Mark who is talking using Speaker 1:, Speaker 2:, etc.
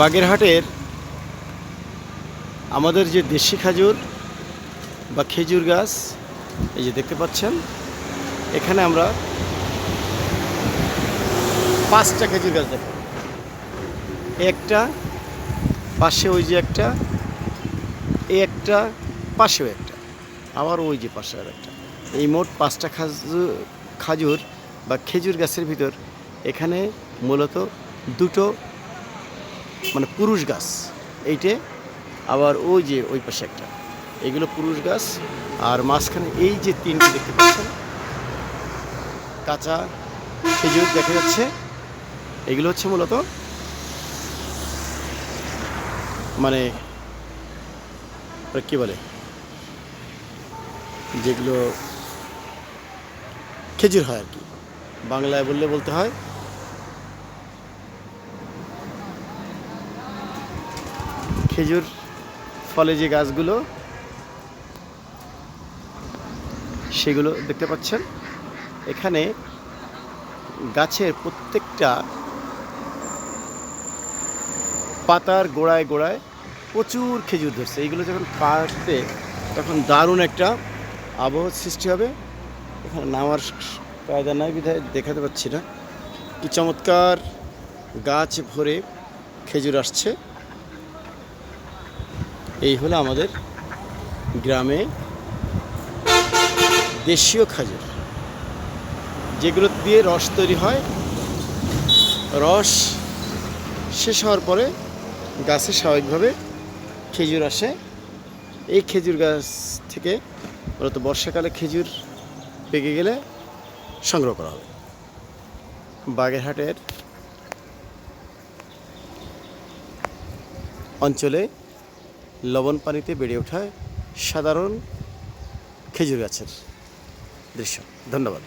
Speaker 1: বাগেরহাটের আমাদের যে দেশি খাজুর বা খেজুর গাছ, এই যে দেখতে পাচ্ছেন, এখানে আমরা পাঁচটা খেজুর গাছ দেখো একটা পাশে ওই যে একটা, এই একটা পাশেও একটা, আবার ওই যে পাশে আর একটা। এই মোট পাঁচটা খাজুর খাজুর বা খেজুর গাছের ভিতর এখানে মূলত দুটো মানে পুরুষ গাছ, এইটে। আবার ওই যে ওই পাশে একটা, এগুলো পুরুষ গাছ। আর মাঝখানে এই যে তিনটি দেখতে পাচ্ছেন, কাঁচা খেজুর দেখা যাচ্ছে। এগুলো হচ্ছে মূলত মানে ওরা কি বলে, যেগুলো খেজুর হয় আর কি। বাংলায় বললে বলতে হয় খেজুর ফলে যে গাছগুলো, সেগুলো দেখতে পাচ্ছেন। এখানে গাছের প্রত্যেকটা পাতার গোড়ায় গোড়ায় প্রচুর খেজুর ধরছে। এইগুলো যখন কাটবে তখন দারুণ একটা আবহ সৃষ্টি হবে। এখানে নামার কায়দা নাই বিধায় দেখাতে পাচ্ছি না। কি চমৎকার গাছ ভরে খেজুর আসছে। এই হলো আমাদের গ্রামে দেশীয় খাজুর। যেগুলো দিয়ে রস তৈরি হয়, রস শেষ হওয়ার পরে গাছে স্বাভাবিকভাবে খেজুর আসে। এই খেজুর গাছ থেকে মূলত বর্ষাকালে খেজুর পেকে গেলে সংগ্রহ করা হবে। বাগেরহাটের অঞ্চলে লবণ পানিতে বেড়ে ওঠায় সাধারণ খেজুর গাছের দৃশ্য। ধন্যবাদ।